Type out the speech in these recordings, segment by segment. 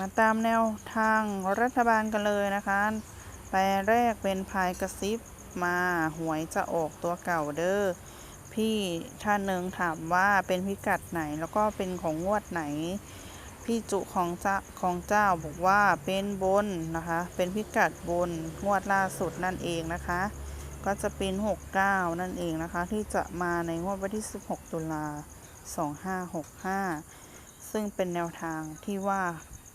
มาตามแนวทางรัฐบาลกันเลยนะคะแปลแรกเป็นพายกระซิบมาหวยจะออกตัวเก่าเด้อพี่ท่านหนึ่งถามว่าเป็นพิกัดไหนแล้วก็เป็นของงวดไหน พี่จุของเจ้าของเจ้าบอกว่าเป็นบนนะคะ เป็นพิกัดบนงวดล่าสุดนั่นเองนะคะ ก็จะเป็น 69 นั่นเองนะคะ ที่จะมาในงวดวันที่ 16 ตุลา2565 ซึ่งเป็นแนวทางที่ว่า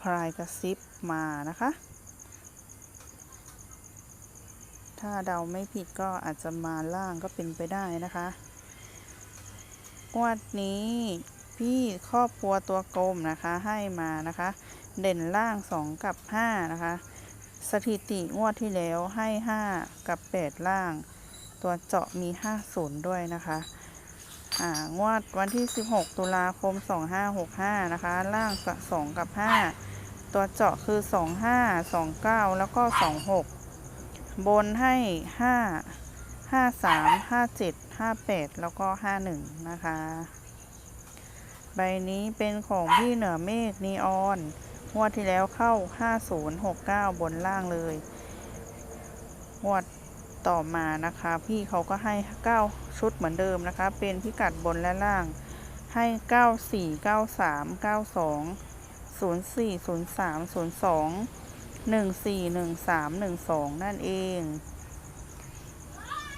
พรายกระซิบมานะคะ ถ้าเดาไม่ผิดก็อาจจะมาล่างก็เป็นไปได้นะคะงวดนี้พี่ครอบครัวตัวกลมนะคะให้มานะคะ เด่นล่าง 2 กับ 5 นะคะ สถิติงวดที่แล้วให้ 5 กับ 8 ล่าง ตัวเจาะมี 50 ด้วยนะคะ งวดวันที่ 16 ตุลาคม 2565 นะคะ ล่าง2กับ 5 ตัวเจาะคือ 25 29 แล้วก็ 26 บนให้ 5 53 57 58 แล้วก็ 51 นะคะ ใบนี้เป็นของพี่เหนือเมฆนีออนงวดที่แล้วเข้า 5069 บนล่างเลยงวด ต่อมานะคะ พี่เขาก็ให้ 9 ชุดเหมือนเดิมนะคะ เป็นพิกัดบนและล่างให้ 94 93 92 04 03 02 14 13 12 นั่นเอง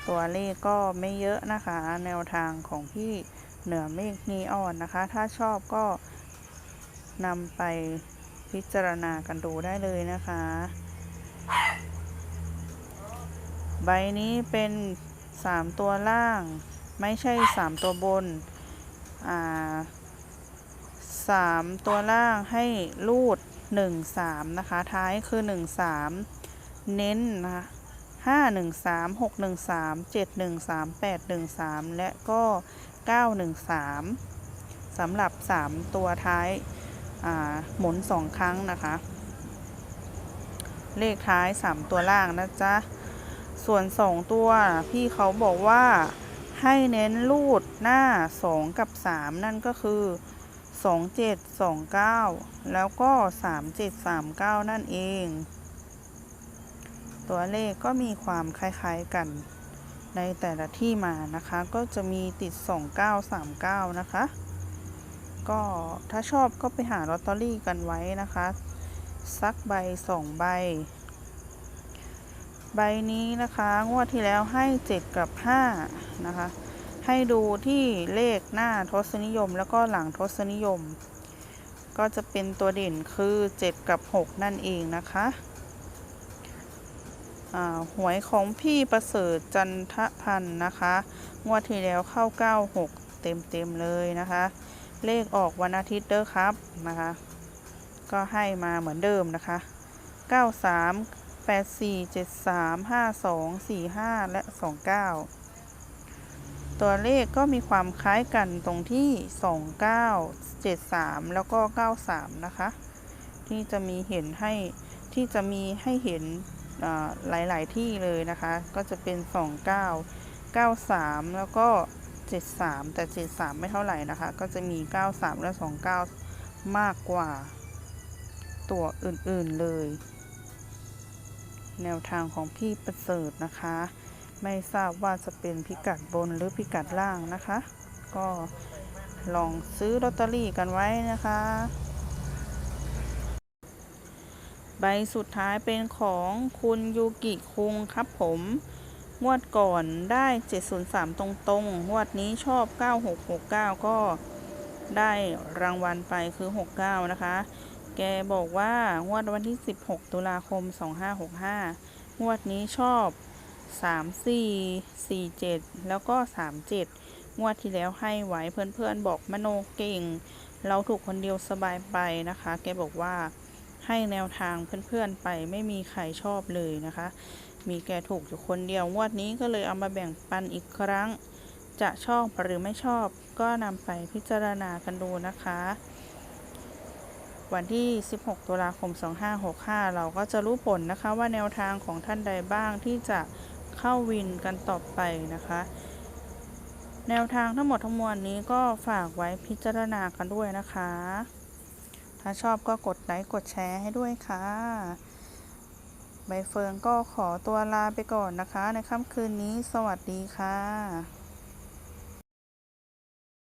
ตัวเลขก็ไม่เยอะนะคะ แนวทางของพี่เหนือเมฆนีออนนะคะ ถ้าชอบก็นำไปพิจารณากันดูได้เลยนะคะ ใบนี้เป็น 3 ตัวล่าง ไม่ใช่ 3 ตัวบน อ่าสามตัวล่างให้รูด 1 3 นะคะ ท้ายคือ 1 3 เน้นนะคะห้าหนึ่งสามหกหนึ่งสามเจ็ดหนึ่งสามแปดหนึ่งสามและก็เก้าหนึ่งสามสำหรับสามตัวท้ายหมุนสองครั้งนะคะ เลขท้ายสามตัวล่างนะจ๊ะ ส่วนสองตัว พี่เขาบอกว่าให้เน้นรูดหน้าสองกับสามนั่นก็คือสองเจ็ดสองเก้าแล้วก็สามเจ็ดสามเก้านั่นเอง ตัวเลขก็มีความคล้ายๆกัน ในแต่ละที่มานะคะ ก็จะมีติด 2939 นะคะ ก็ถ้าชอบก็ไปหาลอตเตอรี่กันไว้นะคะ สักใบสองใบ ใบนี้นะคะงวดที่แล้วให้ 7 กับ 5 นะคะ ให้ดูที่เลขหน้าทศนิยม แล้วก็หลังทศนิยม ก็จะเป็นตัวเด่นคือ 7 กับ 6 นั่นเองนะคะหวยของพี่ประเสริฐจันทพันธ์นะคะ งวดที่แล้วเข้า 96 เต็มเต็มเลยนะคะ เลขออกวันอาทิตย์เด้อครับนะคะ ก็ให้มาเหมือนเดิมนะคะ 93 84 73 52 45และ29ตัวเลขก็มีความคล้ายกันตรงที่29 73แล้วก็93นะคะ ที่จะมีเห็นให้ที่จะมีให้เห็นอ่าหลาย ๆ ที่เลยนะคะ ก็จะเป็น 29 93 แล้วก็ 73 แต่ 73 ไม่เท่าไหร่นะคะ ก็จะมี 93 และ 29 มากกว่าตัวอื่น ๆ เลย แนวทางของพี่ประเสริฐนะคะ ไม่ทราบว่าจะเป็นพิกัดบนหรือพิกัดล่างนะคะ ก็ลองซื้อลอตเตอรี่กันไว้นะคะ ใบสุดท้ายเป็นของคุณยูกิคุงครับผมงวดก่อนได้ 703 ตรงๆงวดนี้ชอบ 9669 ก็ได้รางวัลไปคือ 69 นะคะ แกบอกว่างวดวันที่ 16 ตุลาคม 2565 งวดนี้ชอบ 34 47 แล้วก็ 37 งวดที่แล้วให้ไว้เพื่อนๆบอกมโนเก่ง เราถูกคนเดียวสบายไปนะคะ แกบอกว่าให้แนวทางเพื่อนๆไปไม่มีใครชอบเลยนะคะ มีแกถูกอยู่คนเดียวงวดนี้ก็เลยเอามาแบ่งปันอีกครั้ง จะชอบหรือไม่ชอบก็นำไปพิจารณากันดูนะคะ วันที่ 16 ตุลาคม 2565 เราก็จะรู้ผลนะคะว่าแนวทางของท่านใดบ้างที่จะเข้าวินกันต่อไปนะคะ แนวทางทั้งหมดทั้งมวลนี้ก็ฝากไว้พิจารณากันด้วยนะคะ ถ้าชอบก็กดไลค์กดแชร์ให้ด้วยค่ะใบเฟิร์นก็ขอตัวลาไปก่อนนะคะ ในค่ำคืนนี้สวัสดีค่ะ